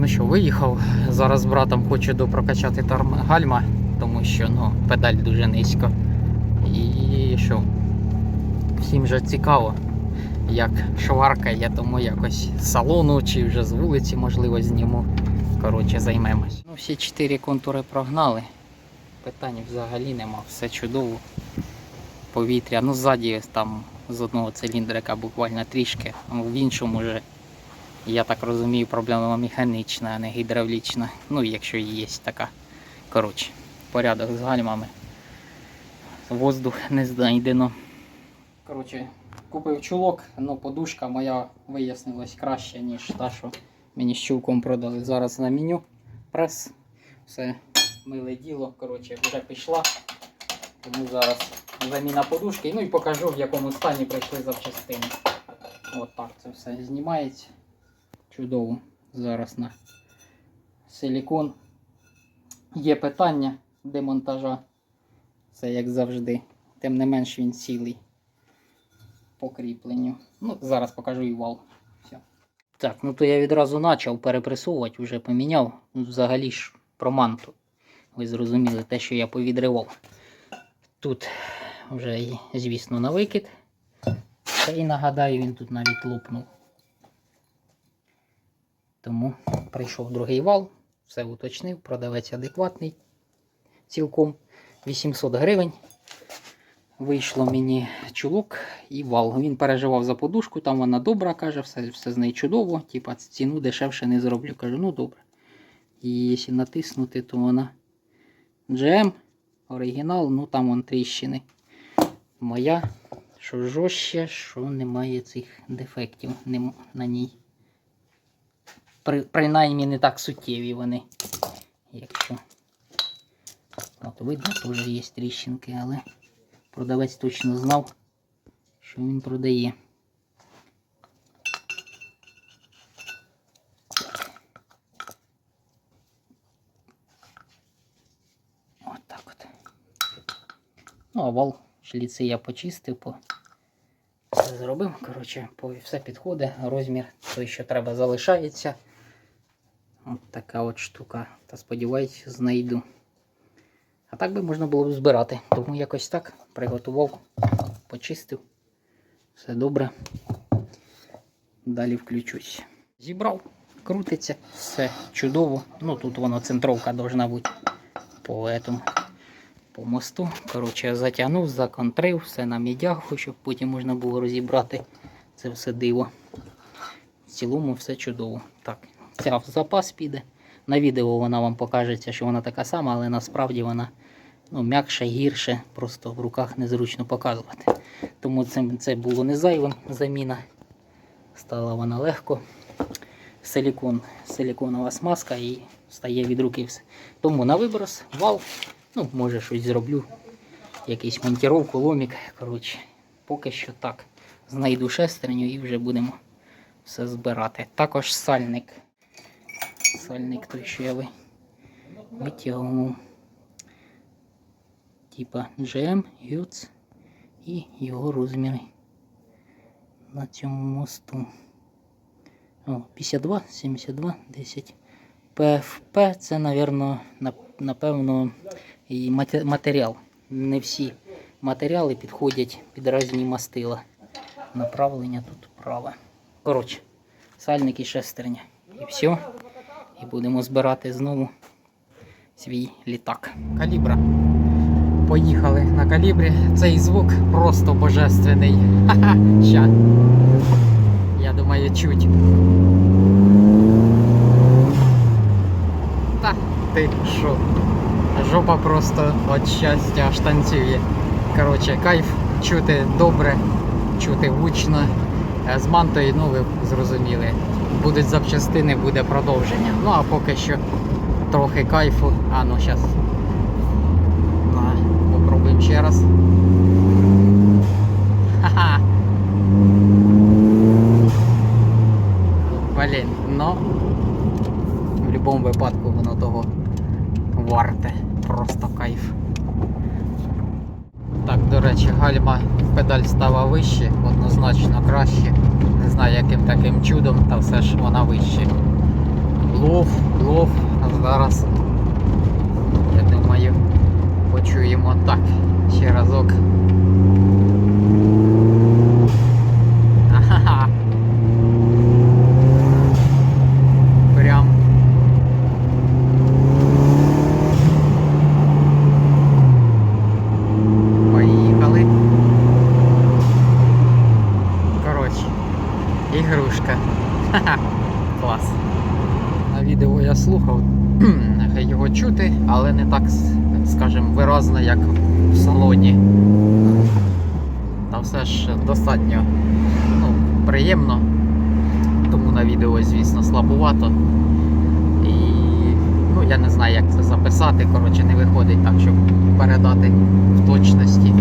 ну що, виїхав. Зараз з братом хочу допрокачати тарм... гальма, тому що ну, педаль дуже низько. І що? Всім же цікаво, як шваркає, тому якось з салону чи вже з вулиці, можливо, зніму. Коротше, займемось. Ну, всі чотири контури прогнали. Питань взагалі нема, все чудово. Повітря. Ну, ззаді там з одного циліндрика буквально трішки, в іншому вже я так розумію, проблема механічна, а не гідравлічна. Ну, якщо є така. Коротше, порядок з гальмами. Воздух не знайдено. Коротше, купив чулок, ну подушка моя вияснилась краще, ніж та, що мені з чулком продали. Зараз на меню. Прес. Все миле діло. Коротше, вже пішла. Тому зараз заміна подушки. Ну і покажу, в якому стані прийшли запчастини. От так це все знімається. Чудово. Зараз на силікон. Є питання демонтажа. Це як завжди. Тим не менш він цілий по кріпленню. Ну, зараз покажу і вал. Все. Так, ну то я відразу почав перепресовувати, вже поміняв. Ну, взагалі ж про манту. Ви зрозуміли те, що я повідривав. Тут вже, звісно, на викид. Та й нагадаю, він тут навіть лопнув. Тому прийшов другий вал, все уточнив, продавець адекватний. Цілком 800 гривень. Вийшло мені чулок і вал. Він переживав за подушку, там вона добра, каже, все, все з нею чудово. Типа ціну дешевше не зроблю. Кажу, ну добре. І якщо натиснути, то вона GM, оригінал, ну там вон тріщини. Моя, що жорстче, що немає цих дефектів на ній. При, принаймні не так суттєві вони. Якщо. От видно, теж є тріщинки, але продавець точно знав, що він продає. От так от. Ну, а вал шліци я почистив, по... зробив. Коротше, по... все підходить. Розмір той, що треба, залишається. От така от штука. Та сподіваюсь, знайду. А так би можна було б збирати. Тому якось так приготував, почистив. Все добре. Далі включусь. Зібрав, крутиться, все чудово. Ну тут воно центровка должна бути по этому, по мосту. Коротше, затягнув, законтрив, все на мідягу, щоб потім можна було розібрати це все диво. В цілому все чудово. Так, ця в запас піде. На відео вона вам покажеться, що вона така сама, але насправді вона ну, м'якше, гірше, просто в руках незручно показувати. Тому це, це було не зайвим заміна. Стала вона легко. Силікон, силіконова смазка і стає від руки все. Тому на виброс, вал, ну, може щось зроблю. Якийсь монтіровку, ломік. Коротше, поки що так. Знайду шестерню і вже будемо все збирати. Також сальник. Сальник я витягнув. Типа GM, Юц і його розміри на цьому мосту. О, 52, 72, 10. ПФП це, напевно, напевно, і мате- матеріал. Не всі матеріали підходять під різні мастила. Направлення тут праве. Коротше, сальник і шестерня. І все. І будемо збирати знову свій літак. Калібра. Поїхали на калібрі. Цей звук просто божественний. Ха-ха, ща. Я думаю, чуть. Та ти що? Жопа просто від щастя аж танцює. Коротше, кайф чути добре, чути гучно. Е, З мантою, ну ви зрозуміли. Будуть запчастини, буде продовження. Ну а поки що трохи кайфу. А ну зараз. Попробуємо ще раз. Ха-ха. Блін, ну в будь-якому випадку воно того варте. Просто кайф. Так, до речі, гальма педаль стала вище, однозначно краще. Знаю яким таким чудом, та все ж вона вище. Лов, лов. А зараз, я думаю, почуємо так. Ще разок. Ахаха. Прям. Поїхали. Коротше, ігрушка. Ха-ха. Клас. На відео я слухав його чути, але не так, скажімо, виразно, як в салоні. Та все ж достатньо ну, приємно. Тому на відео, звісно, слабувато. І ну, я не знаю, як це записати. Коротше, не виходить так, щоб передати в точності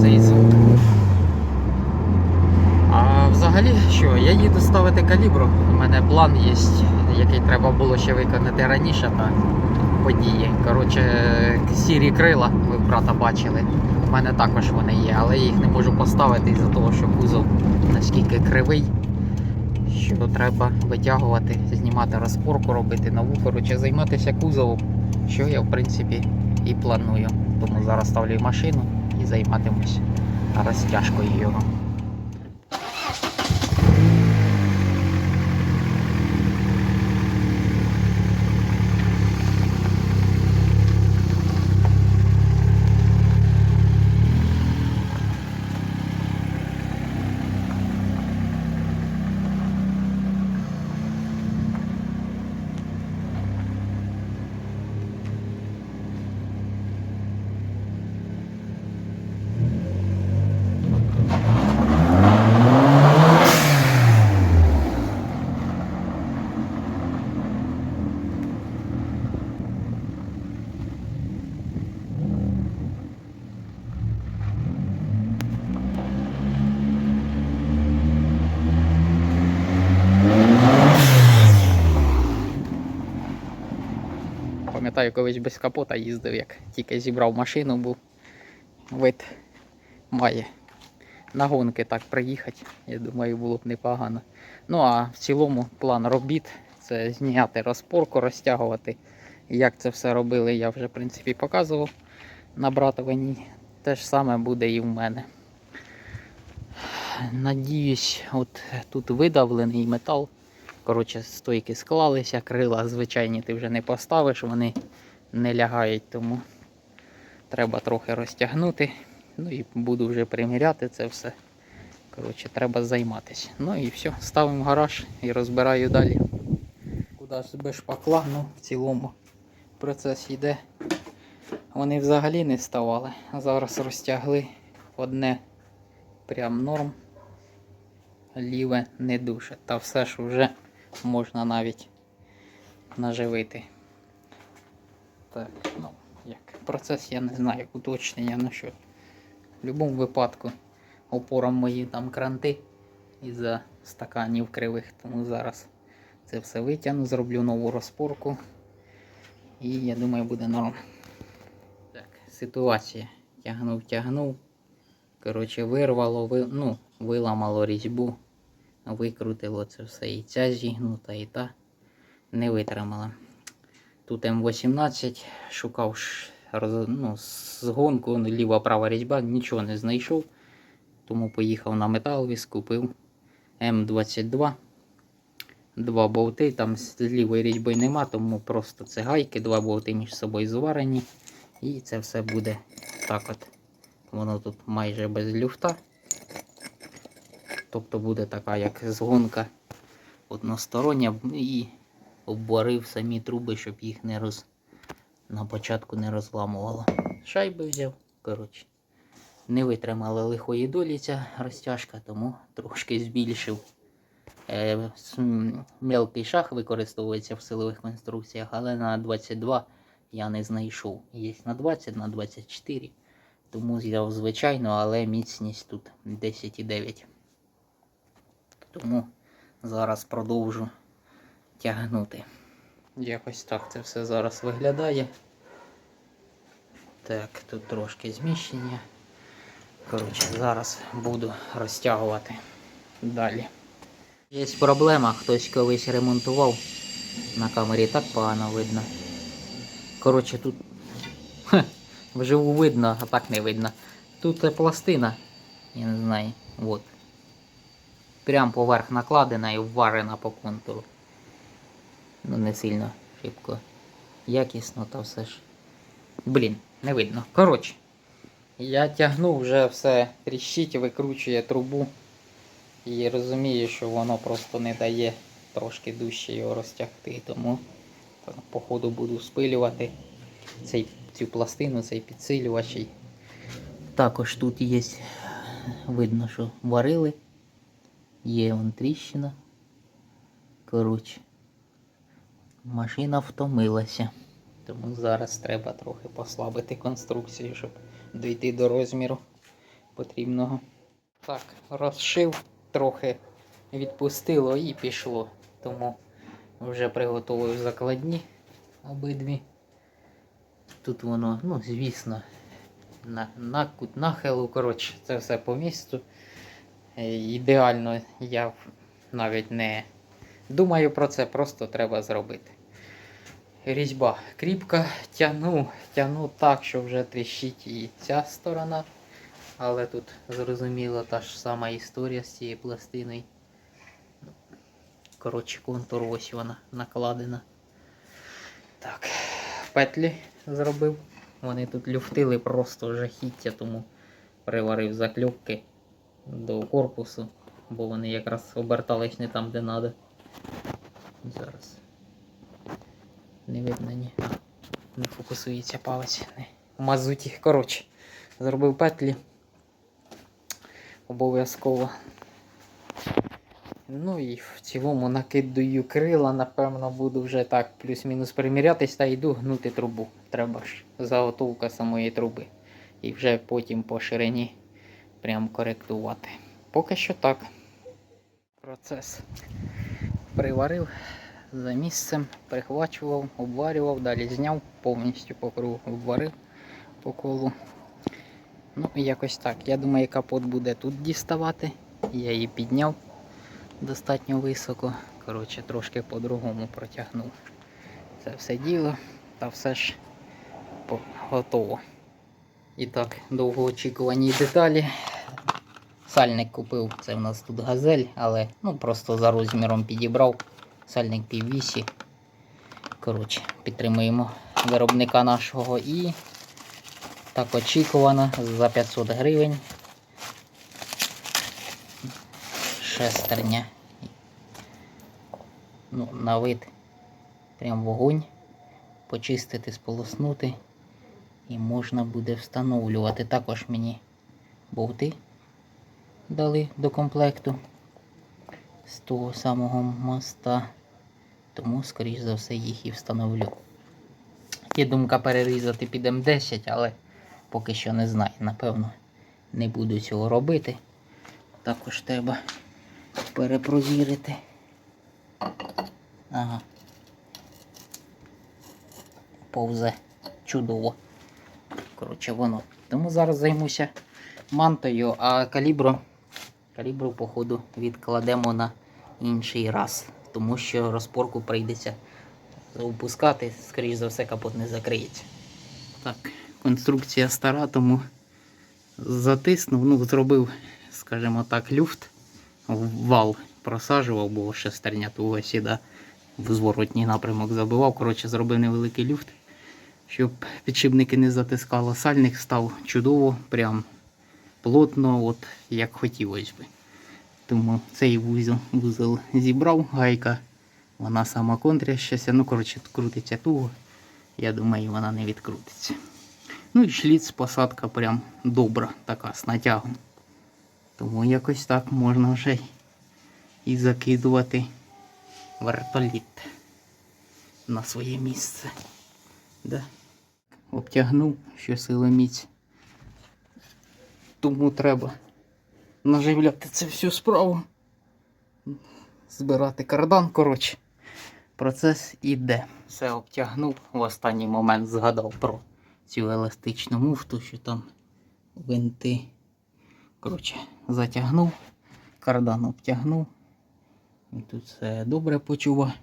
цей звук. Взагалі, що, я їду ставити калібру. У мене план є, який треба було ще виконати раніше на події. Коротше, сірі крила, ви брата бачили. У мене також вони є, але я їх не можу поставити із-за того, що кузов наскільки кривий, що треба витягувати, знімати розпорку, робити нову. Коротше, займатися кузовом, що я в принципі і планую. Тому зараз ставлю машину і займатимусь розтяжкою його. Пам'ятаю, колись без капота їздив, як тільки зібрав машину, був вид має. На гонки так приїхати, я думаю, було б непогано. Ну а в цілому план робіт це зняти розпорку, розтягувати. Як це все робили, я вже в принципі показував на братованій. Те ж саме буде і в мене. Надіюсь, от тут видавлений метал. Коротше, стойки склалися, крила звичайні ти вже не поставиш, вони не лягають, тому треба трохи розтягнути. Ну і буду вже приміряти це все. Коротше, треба займатися. Ну і все, ставимо гараж і розбираю далі. Куди ж без шпакла, ну в цілому процес йде. Вони взагалі не ставали. Зараз розтягли одне прям норм. Ліве не дуже. Та все ж вже можна навіть наживити. Так, ну, як процес я не знаю, як уточнення, ну що. В будь-якому випадку опором мої там кранти із-за стаканів кривих, тому зараз це все витягну, зроблю нову розпорку. І я думаю, буде норм. Так, ситуація. Тягнув, тягнув. Коротше, вирвало, ви, ну, виламало різьбу викрутило це все. І ця зігнута, і та не витримала. Тут М18 шукав ну, згонку, ну, ліва-права різьба, нічого не знайшов. Тому поїхав на металвіс, купив М22. Два болти, там з лівої різьби нема, тому просто це гайки, два болти між собою зварені. І це все буде так от. Воно тут майже без люфта. Тобто буде така як згонка одностороння і обварив самі труби, щоб їх не роз... на початку не розламувало. Шайби взяв, коротше. Не витримала лихої долі ця розтяжка, тому трошки збільшив. Е, мелкий шах використовується в силових конструкціях, але на 22 я не знайшов. Є на 20, на 24. Тому взяв звичайно, але міцність тут 10,9. Тому зараз продовжу тягнути. Якось так це все зараз виглядає. Так, тут трошки зміщення. Коротше, зараз буду розтягувати далі. Є проблема, хтось колись ремонтував На камері так погано видно. Коротше, тут хе, вживу видно, а так не видно. Тут пластина, я не знаю, от. Прям поверх накладена і вварена по контуру. Ну не сильно шибко. Якісно, та все ж. Блін, не видно. Коротше. Я тягну вже все тріщить, викручує трубу. І розумію, що воно просто не дає трошки дужче його розтягти. Тому походу буду спилювати цей, цю пластину, цей підсилювач. Також тут є, видно, що варили. Є вон тріщина. Коротше. Машина втомилася. Тому зараз треба трохи послабити конструкцію, щоб дійти до розміру потрібного. Так, розшив, трохи відпустило і пішло. Тому вже приготував закладні обидві. Тут воно, ну, звісно, на, накут, нахилу, коротше, це все по місту. Е, Ідеально я навіть не думаю про це, просто треба зробити. Різьба кріпка, тягну, тягну так, що вже тріщить і ця сторона. Але тут зрозуміло та ж сама історія з цією пластиною. Коротше, контур ось вона накладена. Так, петлі зробив. Вони тут люфтили просто жахіття, тому приварив закльопки до корпусу, бо вони якраз обертались не там, де треба. Зараз. Не видно ні. А, не фокусується палець. Не. Мазуті. Коротше, зробив петлі. Обов'язково. Ну і в цілому накидаю крила, напевно, буду вже так плюс-мінус примірятись та йду гнути трубу. Треба ж заготовка самої труби. І вже потім по ширині прям коректувати. Поки що так. Процес приварив за місцем, прихвачував, обварював, далі зняв, повністю по кругу обварив по колу. Ну, і якось так. Я думаю, капот буде тут діставати. Я її підняв достатньо високо. Коротше, трошки по-другому протягнув це все діло, та все ж готово. І так, довгоочікувані деталі. Сальник купив, це в нас тут газель, але ну, просто за розміром підібрав. Сальник піввісі. Коротше, підтримуємо виробника нашого і так очікувано за 500 гривень. Шестерня. Ну, на вид прям вогонь. Почистити, сполоснути. І можна буде встановлювати. Також мені болти дали до комплекту з того самого моста. Тому, скоріш за все, їх і встановлю. Є думка перерізати під М10, але поки що не знаю. Напевно, не буду цього робити. Також треба перепровірити. Ага. Повзе чудово. Коротше, воно. Тому зараз займуся мантою, а калібру, калібру, походу, відкладемо на інший раз. Тому що розпорку прийдеться опускати, скоріш за все, капот не закриється. Так, конструкція стара, тому затиснув, ну, зробив, скажімо так, люфт, вал просаджував, бо шестерня туго сіда в зворотній напрямок забивав. Коротше, зробив невеликий люфт, щоб підшипники не затискало. Сальник став чудово, прям плотно, от як хотілося би. Тому цей вузол, вузол зібрав, гайка, вона сама контрящася. Ну, коротше, крутиться туго. Я думаю, вона не відкрутиться. Ну і шліц, посадка прям добра, така з натягом. Тому якось так можна вже і закидувати вертоліт на своє місце. Да? Обтягнув, що сила міць. Тому треба наживляти це всю справу. Збирати кардан, коротше. Процес іде. Все обтягнув. В останній момент згадав про цю еластичну муфту, що там винти. Коротше, затягнув, кардан обтягнув. І тут все добре почува.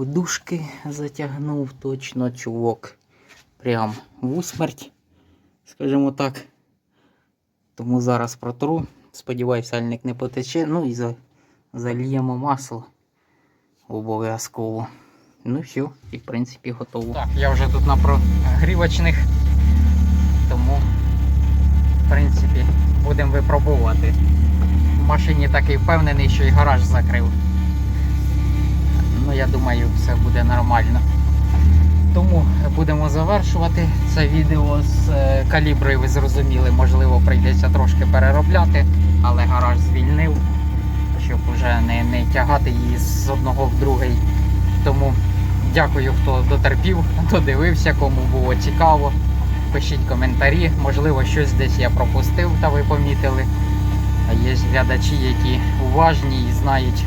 Подушки затягнув точно, чувак. Прям в усмерть, скажімо так. Тому зараз протру. Сподіваюся, сальник не потече. Ну і за, зальємо масло. Обов'язково. Ну все, і в принципі готово. Так, я вже тут на прогрівочних. Тому, в принципі, будемо випробовувати. В машині такий впевнений, що і гараж закрив. Ну, я думаю, все буде нормально. Тому будемо завершувати це відео з е, каліброю, ви зрозуміли, можливо, прийдеться трошки переробляти, але гараж звільнив, щоб вже не, не тягати її з одного в другий. Тому дякую, хто дотерпів, додивився, кому було цікаво. Пишіть коментарі, можливо, щось десь я пропустив та ви помітили. Є глядачі, які уважні і знають,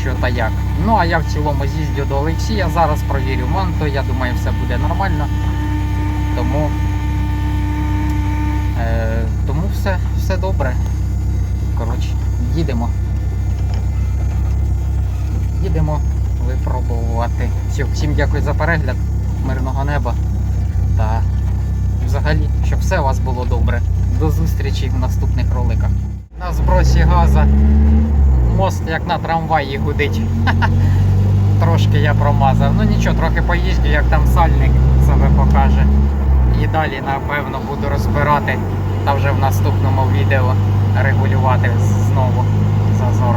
що та як. Ну а я в цілому з'їздю до Олексія. Зараз провірю манту. Я думаю, все буде нормально. Тому, е, тому все, все добре. Коротше, їдемо. Їдемо випробувати. Всім дякую за перегляд. Мирного неба. Та взагалі, щоб все у вас було добре. До зустрічі в наступних роликах. На збросі газа мост як на трамваї гудить. Трошки я промазав. Ну нічого, трохи поїжджу, як там сальник себе покаже. І далі, напевно, буду розбирати та вже в наступному відео регулювати знову зазор.